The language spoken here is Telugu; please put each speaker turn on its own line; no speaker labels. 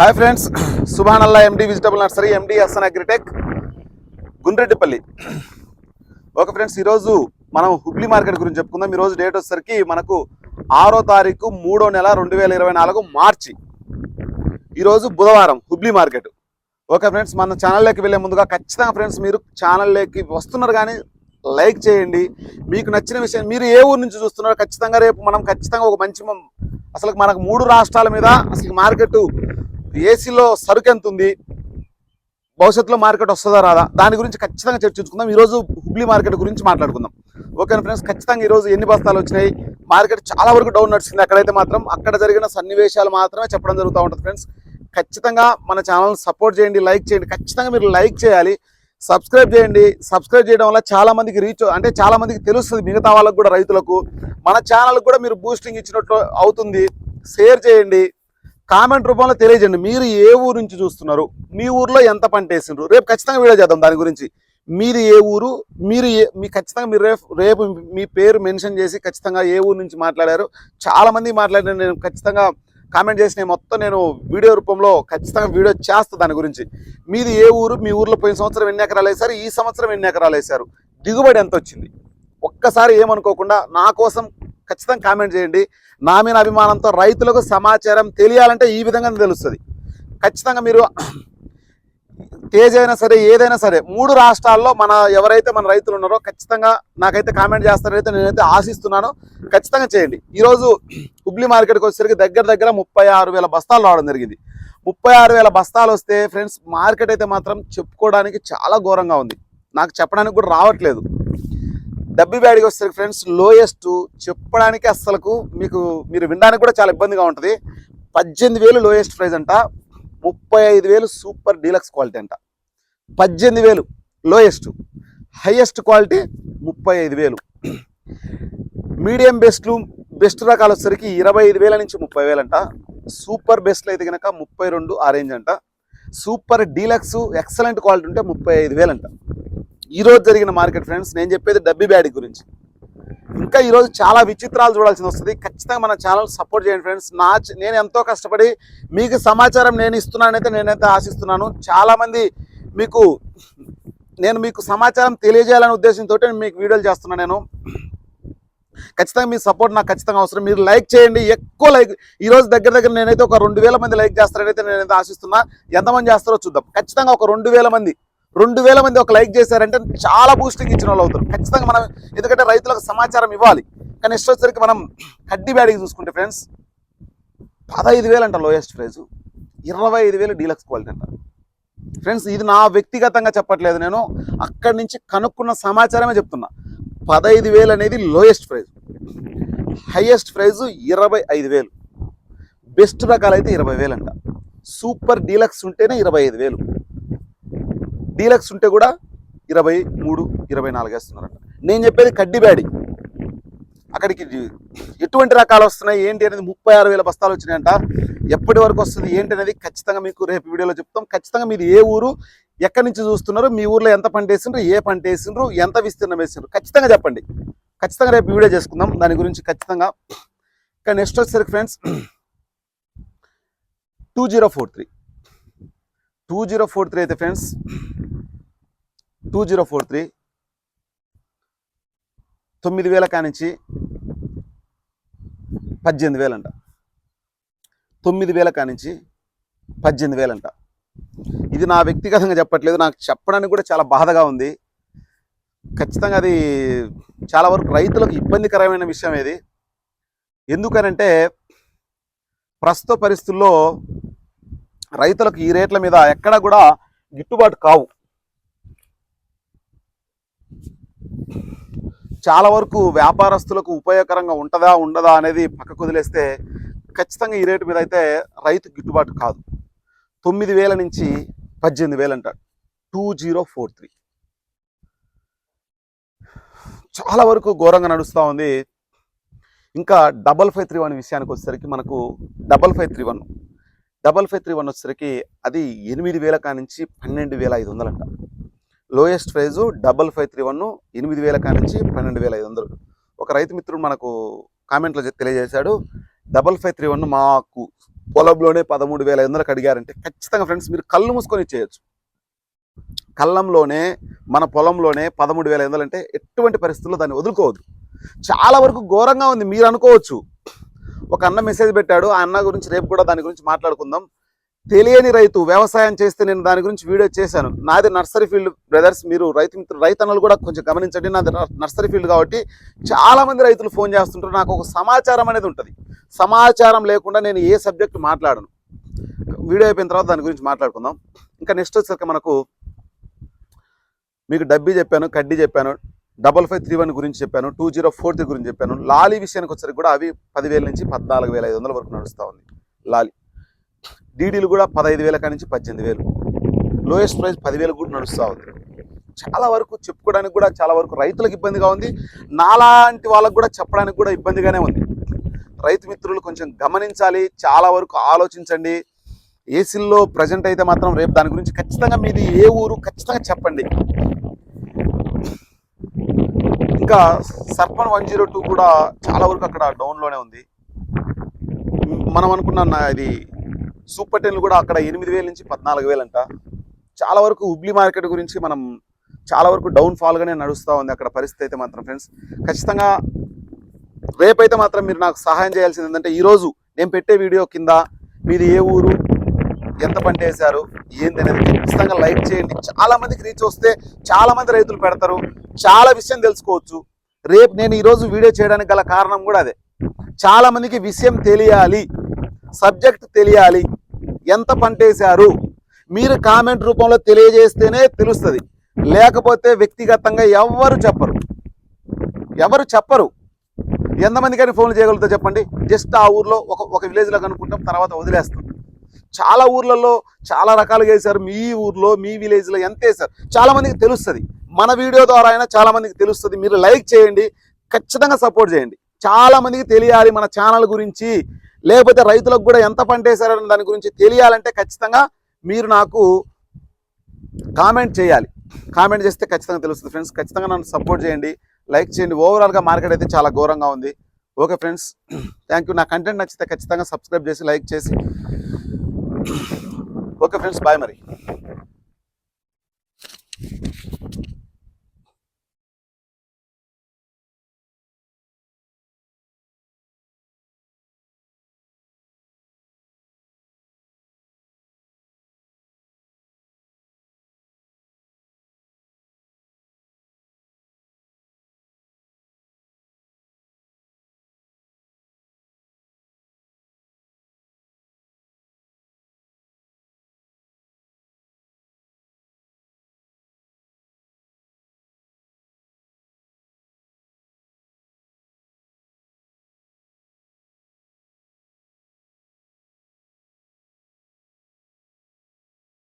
Hi friends Subhan Alla MD vegetable nursery MD Hasan Agritech Gundreddipalli. Okay friends ఈరోజు మనం హుబ్లీ మార్కెట్ గురించి చెప్పుకుందాం. ఈరోజు డేట్ వచ్చేసరికి మనకు ఆరో తారీఖు మూడో నెల రెండు వేల ఇరవై నాలుగు మార్చి. ఈరోజు బుధవారం హుబ్లీ మార్కెట్. ఓకే ఫ్రెండ్స్ మన ఛానల్లోకి వెళ్ళే ముందుగా ఖచ్చితంగా ఫ్రెండ్స్ మీరు ఛానల్లోకి వస్తున్నారు కానీ లైక్ చేయండి. మీకు నచ్చిన విషయం మీరు ఏ ఊరు నుంచి చూస్తున్నారో ఖచ్చితంగా రేపు మనం ఖచ్చితంగా ఒక మంచి అసలు మనకు మూడు రాష్ట్రాల మీద అసలు మార్కెట్ ఏసీలో సరుకు ఎంత ఉంది? భవిష్యత్తులో మార్కెట్ వస్తుందా రాదా? దాని గురించి ఖచ్చితంగా చర్చించుకుందాం. ఈరోజు హుబ్లీ మార్కెట్ గురించి మాట్లాడుకుందాం. ఓకేనా ఫ్రెండ్స్ ఖచ్చితంగా ఈరోజు ఎన్ని బస్తాలు వచ్చినాయి? మార్కెట్ చాలా వరకు డౌన్ నడిచింది అక్కడైతే మాత్రం. అక్కడ జరిగిన సన్నివేశాలు మాత్రమే చెప్పడం జరుగుతూ ఉంటుంది ఫ్రెండ్స్. ఖచ్చితంగా మన ఛానల్ సపోర్ట్ చేయండి లైక్ చేయండి. ఖచ్చితంగా మీరు లైక్ చేయాలి. సబ్స్క్రైబ్ చేయండి. సబ్స్క్రైబ్ చేయడం వల్ల చాలా మందికి రీచ్ అంటే చాలా మందికి తెలుస్తుంది. మిగతా వాళ్ళకు కూడా రైతులకు. మన ఛానల్ కూడా మీరు బూస్టింగ్ ఇచ్చినట్లు అవుతుంది. షేర్ చేయండి. కామెంట్ రూపంలో తెలియజేయండి. మీరు ఏ ఊరు నుంచి చూస్తున్నారు? మీ ఊర్లో ఎంత పంట వేసిండ్రు? రేపు ఖచ్చితంగా వీడియో చేద్దాం దాని గురించి. మీది ఏ ఊరు? మీరు ఏ మీ ఖచ్చితంగా మీరు రేపు రేపు మీ పేరు మెన్షన్ చేసి ఖచ్చితంగా ఏ ఊరు నుంచి మాట్లాడారు? చాలామంది మాట్లాడిన నేను ఖచ్చితంగా కామెంట్ చేసిన మొత్తం నేను వీడియో రూపంలో ఖచ్చితంగా వీడియో చేస్తాను దాని గురించి. మీది ఏ ఊరు? మీ ఊర్లో పోయిన సంవత్సరం ఎన్ని ఎకరాలు వేశారు? ఈ సంవత్సరం ఎన్ని ఎకరాలు వేశారు? దిగుబడి ఎంత వచ్చింది ఒక్కసారి ఏమనుకోకుండా నా కోసం ఖచ్చితంగా కామెంట్ చేయండి. నా మీద అభిమానంతో రైతులకు సమాచారం తెలియాలంటే ఈ విధంగా తెలుస్తుంది. ఖచ్చితంగా మీరు తేజ్ అయినా సరే ఏదైనా సరే మూడు రాష్ట్రాల్లో మన ఎవరైతే మన రైతులు ఉన్నారో ఖచ్చితంగా నాకైతే కామెంట్ చేస్తారైతే నేనైతే ఆశిస్తున్నాను. ఖచ్చితంగా చేయండి. ఈరోజు హుబ్లీ మార్కెట్కి వచ్చేసరికి దగ్గర దగ్గర ముప్పై ఆరు వేల బస్తాలు రావడం జరిగింది. ముప్పై ఆరు వేల బస్తాలు వస్తే ఫ్రెండ్స్ మార్కెట్ అయితే మాత్రం చెప్పుకోవడానికి చాలా ఘోరంగా ఉంది. నాకు చెప్పడానికి కూడా రావట్లేదు. డబ్బి బ్యాడికి వచ్చేసరికి ఫ్రెండ్స్ లోయెస్ట్ చెప్పడానికి అస్సలకు మీకు మీరు వినడానికి కూడా చాలా ఇబ్బందిగా ఉంటుంది. పద్దెనిమిది వేలు లోయెస్ట్ ప్రైజ్ అంట ముప్పై ఐదు వేలు సూపర్ డీలక్స్ క్వాలిటీ అంట. పద్దెనిమిది వేలు లోయెస్ట్. హైయెస్ట్ క్వాలిటీ ముప్పై ఐదు వేలు. మీడియం బెస్ట్లు బెస్ట్ రకాలు వచ్చేసరికి ఇరవై ఐదు వేల నుంచి ముప్పై వేలు అంట. సూపర్ బెస్ట్లు అయితే కనుక ముప్పై రెండు ఆ అంట. సూపర్ డీలక్స్ ఎక్సలెంట్ క్వాలిటీ ఉంటే ముప్పై ఐదు వేలు అంట. ఈరోజు జరిగిన మార్కెట్ ఫ్రెండ్స్ నేను చెప్పేది డబ్బి బ్యాడీ గురించి. ఇంకా ఈరోజు చాలా విచిత్రాలు చూడాల్సి వస్తుంది. ఖచ్చితంగా మన ఛానల్ సపోర్ట్ చేయండి ఫ్రెండ్స్. నా నేను ఎంతో కష్టపడి మీకు సమాచారం నేను ఇస్తున్నానైతే నేనైతే ఆశిస్తున్నాను. చాలామంది మీకు నేను మీకు సమాచారం తెలియజేయాలనే ఉద్దేశంతో మీకు వీడియోలు చేస్తున్నాను నేను. ఖచ్చితంగా మీ సపోర్ట్ నాకు ఖచ్చితంగా అవసరం. మీరు లైక్ చేయండి. ఎక్కువ లైక్ ఈ రోజు దగ్గర దగ్గర నేనైతే ఒక రెండు వేల మంది లైక్ చేస్తారనైతే నేనైతే ఆశిస్తున్నా. ఎంతమంది చేస్తారో చూద్దాం. ఖచ్చితంగా ఒక రెండు వేల మంది రెండు వేల మంది ఒక లైక్ చేశారంటే చాలా బూస్టింగ్ ఇచ్చిన వాళ్ళు అవుతారు. ఖచ్చితంగా మనం ఎందుకంటే రైతులకు సమాచారం ఇవ్వాలి. కానీ నెక్స్ట్ వచ్చేసరికి మనం కడ్డీ బ్యాడీకి చూసుకుంటే ఫ్రెండ్స్ పదహైదు వేలు అంట లోయెస్ట్ ప్రైజు ఇరవై ఐదు వేలు డీలక్స్ క్వాలిటీ అంట. ఫ్రెండ్స్ ఇది నా వ్యక్తిగతంగా చెప్పట్లేదు నేను. అక్కడి నుంచి కనుక్కున్న సమాచారమే చెప్తున్నా. పదహైదు వేలు అనేది లోయెస్ట్ ప్రైజ్ హైయెస్ట్ ప్రైజ్ ఇరవై ఐదు వేలు. బెస్ట్ రకాలైతే ఇరవై వేలు అంట. సూపర్ డీలక్స్ ఉంటేనే ఇరవై ఐదు వేలు. డీలక్స్ ఉంటే కూడా ఇరవై మూడు ఇరవై నాలుగు వేస్తున్నారంట. నేను చెప్పేది కడ్డిబ్యాడి అక్కడికి ఎటువంటి రకాలు వస్తున్నాయి ఏంటి అనేది ముప్పై ఆరు వేల బస్తాలు వచ్చినాయంట. ఎప్పటి వరకు వస్తుంది ఏంటి అనేది ఖచ్చితంగా మీకు రేపు వీడియోలో చెప్తాం. ఖచ్చితంగా మీరు ఏ ఊరు ఎక్కడి నుంచి చూస్తున్నారు మీ ఊర్లో ఎంత పంట వేసిండ్రు ఏ పంట వేసిండ్రు ఎంత విస్తీర్ణం వేసిండ్రు ఖచ్చితంగా చెప్పండి. ఖచ్చితంగా రేపు వీడియో చేసుకుందాం. దాని గురించి ఖచ్చితంగా. ఇంకా నెక్స్ట్ వచ్చేసరికి friends two zero four three. Two zero four three అయితే friends two zero four three. తొమ్మిది వేల కానించి పద్దెనిమిది వేలంట. తొమ్మిది వేల కానించి పద్దెనిమిది వేలంట. ఇది నా వ్యక్తిగతంగా చెప్పట్లేదు. నాకు చెప్పడానికి కూడా చాలా బాధగా ఉంది. ఖచ్చితంగా అది చాలా వరకు రైతులకు ఇబ్బందికరమైన విషయం ఇది. ఎందుకనంటే ప్రస్తుత పరిస్థితుల్లో రైతులకు ఈ రేట్ల మీద ఎక్కడ కూడా గిట్టుబాటు కావు. చాలా వరకు వ్యాపారస్తులకు ఉపయోగకరంగా ఉంటుందా ఉండదా అనేది పక్కకు వదిలేస్తే ఖచ్చితంగా ఈ రేటు మీద అయితే రైతు గిట్టుబాటు కాదు. తొమ్మిది వేల నుంచి పద్దెనిమిది వేలు అంటాడు. Two zero four three. చాలా వరకు ఘోరంగా నడుస్తూ ఉంది. ఇంకా డబల్ ఫైవ్ త్రీ వన్ విషయానికి వచ్చేసరికి మనకు double five three one. Double five three one వచ్చేసరికి అది ఎనిమిది వేల కానించి పన్నెండు వేల ఐదు వందలు అంటారు lowest price double five three one ఎనిమిది వేల కానించి పన్నెండు వేల ఐదు వందలు. ఒక రైతు మిత్రుడు మనకు కామెంట్లో తెలియజేశాడు డబల్ ఫైవ్ త్రీ వన్ మాకు పొలంలోనే పదమూడు వేల ఐదు వందలకు అడిగారంటే ఖచ్చితంగా ఫ్రెండ్స్ మీరు కళ్ళు మూసుకొని చేయొచ్చు. కళ్ళంలోనే మన పొలంలోనే పదమూడు వేల ఐదు వందలు అంటే ఎటువంటి పరిస్థితుల్లో దాన్ని వదులుకోవద్దు. చాలా వరకు ఘోరంగా ఉంది మీరు అనుకోవచ్చు. ఒక అన్న మెసేజ్ పెట్టాడు ఆ అన్న గురించి రేపు కూడా దాని గురించి మాట్లాడుకుందాం. తెలియని రైతు వ్యవసాయం చేస్తే నేను దాని గురించి వీడియో చేశాను. నాది నర్సరీ ఫీల్డ్ బ్రదర్స్ మీరు రైతు మిత్రులు రైతన్నలు కూడా కొంచెం గమనించండి. నాది నర్సరీ ఫీల్డ్ కాబట్టి చాలామంది రైతులు ఫోన్ చేస్తుంటారు. నాకు ఒక సమాచారం అనేది ఉంటుంది. సమాచారం లేకుండా నేను ఏ సబ్జెక్ట్ మాట్లాడను. వీడియో అయిపోయిన తర్వాత దాని గురించి మాట్లాడుకుందాం. ఇంకా నెక్స్ట్ వచ్చాక మనకు మీకు డబ్బీ చెప్పాను కడ్డీ చెప్పాను డబల్ ఫైవ్ త్రీ వన్ గురించి చెప్పాను టూ జీరో ఫోర్ త్రీ గురించి చెప్పాను. లాలీ విషయానికి వచ్చరికి కూడా అవి పదివేల నుంచి పద్నాలుగు వేల ఐదు వందల వరకు నడుస్తూ ఉంది. లాలీ. డీడీలు కూడా పదహైదు వేల కాడి నుంచి పద్దెనిమిది వేలు. లోయెస్ట్ ప్రైస్ పదివేలు కూడా నడుస్తూ ఉంది. చాలా వరకు చెప్పుకోవడానికి కూడా చాలా వరకు రైతులకు ఇబ్బందిగా ఉంది. నాలాంటి వాళ్ళకు కూడా చెప్పడానికి కూడా ఇబ్బందిగానే ఉంది. రైతు మిత్రులు కొంచెం గమనించాలి చాలా వరకు ఆలోచించండి. ఏసీల్లో ప్రజెంట్ అయితే మాత్రం రేపు దాని గురించి ఖచ్చితంగా మీది ఏ ఊరు ఖచ్చితంగా చెప్పండి. ఇంకా సర్పన్ వన్ జీరో టూ కూడా చాలా వరకు అక్కడ డౌన్లోనే ఉంది. మనం అనుకున్న ఇది సూపర్ టెన్లు కూడా అక్కడ ఎనిమిది వేల నుంచి పద్నాలుగు వేలు అంట చాలా వరకు హుబ్లీ మార్కెట్ గురించి మనం చాలా వరకు డౌన్ ఫాల్గానే నడుస్తూ ఉంది అక్కడ పరిస్థితి అయితే మాత్రం ఫ్రెండ్స్. ఖచ్చితంగా రేపైతే మాత్రం మీరు నాకు సహాయం చేయాల్సింది ఏంటంటే ఈరోజు నేను పెట్టే వీడియో కింద మీది ఏ ఊరు ఎంత పంట వేశారు ఏంది అనేది ఖచ్చితంగా లైక్ చేయండి. చాలామందికి రీచ్ వస్తే చాలామంది రైతులు పెడతారు. చాలా విషయం తెలుసుకోవచ్చు. రేపు నేను ఈరోజు వీడియో చేయడానికి గల కారణం కూడా అదే. చాలామందికి విషయం తెలియాలి సబ్జెక్ట్ తెలియాలి ఎంత పంటేశారు? మీరు కామెంట్ రూపంలో తెలియజేస్తేనే తెలుస్తుంది. లేకపోతే వ్యక్తిగతంగా ఎవరు చెప్పరు. ఎవరు చెప్పరు. ఎంతమందికైనా ఫోన్లు చేయగలుగుతా చెప్పండి. జస్ట్ ఆ ఊర్లో ఒక ఒక విలేజ్లో కనుక్కుంటాం తర్వాత వదిలేస్తాం. చాలా ఊర్లలో చాలా రకాలుగా వేశారు. మీ ఊర్లో మీ విలేజ్లో ఎంత వేశారు? చాలామందికి తెలుస్తుంది. మన వీడియో ద్వారా అయినా చాలామందికి తెలుస్తుంది. మీరు లైక్ చేయండి. ఖచ్చితంగా సపోర్ట్ చేయండి. చాలామందికి తెలియాలి మన ఛానల్ గురించి. లేకపోతే రైతులకు కూడా ఎంత పంట వేశారని దాని గురించి తెలియాలంటే ఖచ్చితంగా మీరు నాకు కామెంట్ చేయాలి. కామెంట్ చేస్తే ఖచ్చితంగా తెలుస్తుంది. ఫ్రెండ్స్ ఖచ్చితంగా నన్ను సపోర్ట్ చేయండి. లైక్ చేయండి. ఓవరాల్గా మార్కెట్ అయితే చాలా ఘోరంగా ఉంది. ఓకే ఫ్రెండ్స్ థ్యాంక్ యూ నా కంటెంట్ నచ్చితే ఖచ్చితంగా సబ్స్క్రైబ్ చేసి లైక్ చేసి. ఓకే ఫ్రెండ్స్ బాయ్ మరి.